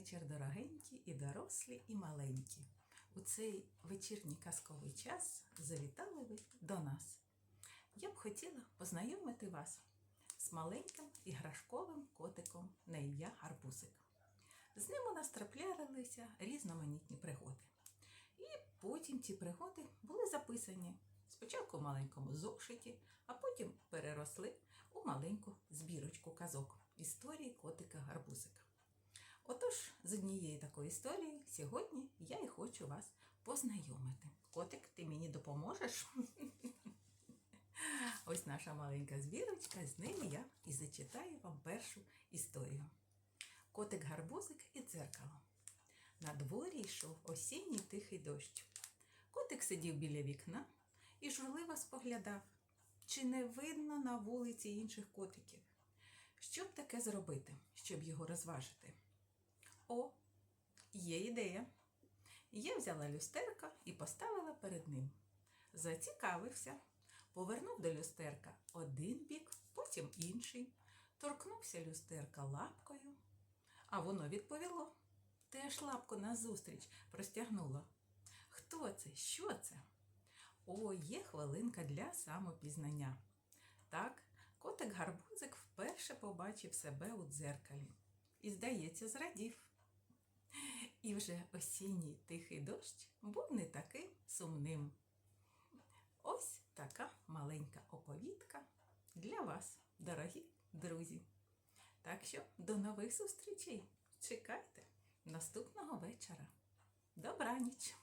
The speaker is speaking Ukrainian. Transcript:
вечір, дорогенькі, і дорослі, і маленькі. У цей вечірній казковий час завітали ви до нас. Я б хотіла познайомити вас з маленьким іграшковим котиком на ім'я Гарбузик. З ним у нас траплялися різноманітні пригоди. І потім ці пригоди були записані спочатку в маленькому зошиті, а потім переросли у маленьку збірочку казок історії котика Гарбузика. Отож, з однією такою історією сьогодні я і хочу вас познайомити. Котик, ти мені допоможеш? Ось наша маленька збірочка, з неї я і зачитаю вам першу історію. Котик гарбузик і дзеркало. На дворі йшов осінній тихий дощ. Котик сидів біля вікна і журливо споглядав, чи не видно на вулиці інших котиків. Що б таке зробити, щоб його розважити? О, є ідея. Я взяла люстерка і поставила перед ним. Зацікавився, повернув до люстерка один бік, потім інший, торкнувся люстерка лапкою, а воно відповіло. Теж лапку назустріч простягнуло. Хто це? Що це? О, є хвилинка для самопізнання. Так, котик гарбузик вперше побачив себе у дзеркалі і, здається, зрадів. І вже осінній тихий дощ був не таким сумним. Ось така маленька оповідка для вас, дорогі друзі. Так що до нових зустрічей. Чекайте наступного вечора. Добраніч!